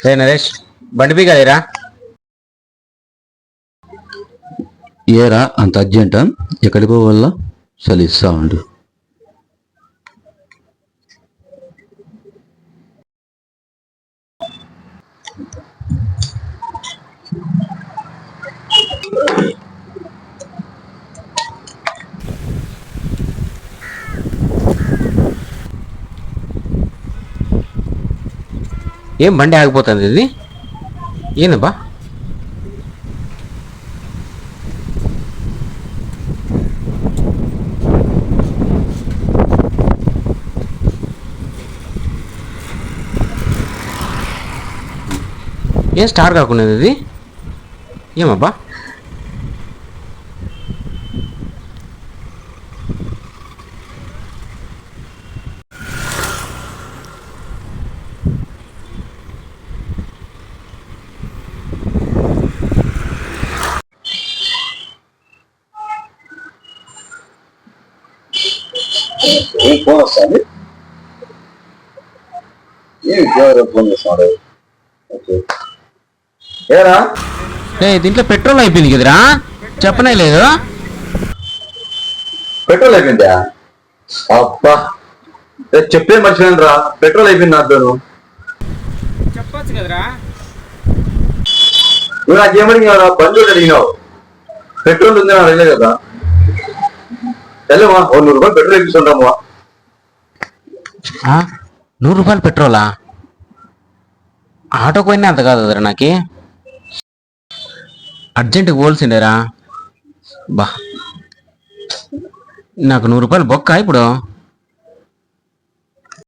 రే నరేష్ బండి పీకాలేరా ఏరా అంత అర్జెంటా? ఎక్కడికి పోవాలా? చలిస్తా ఉండు ఏం బండి ఆగిపోతుంది ఇది? ఏందబ్బా ఏం స్టార్ కాకుండా ఇది? ఏమబ్బా? ఏం ఫోన్ వస్తుంది ఏం ఉద్యోగం ఫోన్ చేస్తున్నాడు ఓకే. ఏరా? రే దీంట్లో పెట్రోల్ అయిపోయింది కదరా? చెప్పనే లేదు. పెట్రోల్ అయిపోయిందా? అబ్బా. చెప్పే మర్చిపోయాను రా పెట్రోల్ అయిపోయింది నాతోను చెప్పొచ్చు కదరా. నువ్వు నాకేమడిగినావు రా బంధువులు అడిగినావు. పెట్రోల్ ఉంది నా అడగలే కదా. వెళ్ళమా ఓ నూరు రూపాయలు పెట్రోల్ ఎక్కిస్తుంటామా నూరు రూపాయలు పెట్రోలా? ఆటోకి పోయినా అంత కాదు కదరా నాకి. అర్జెంటుగా పోల్సిండేరా. బా. నాకు నూరు రూపాయలు బొక్క ఇప్పుడు.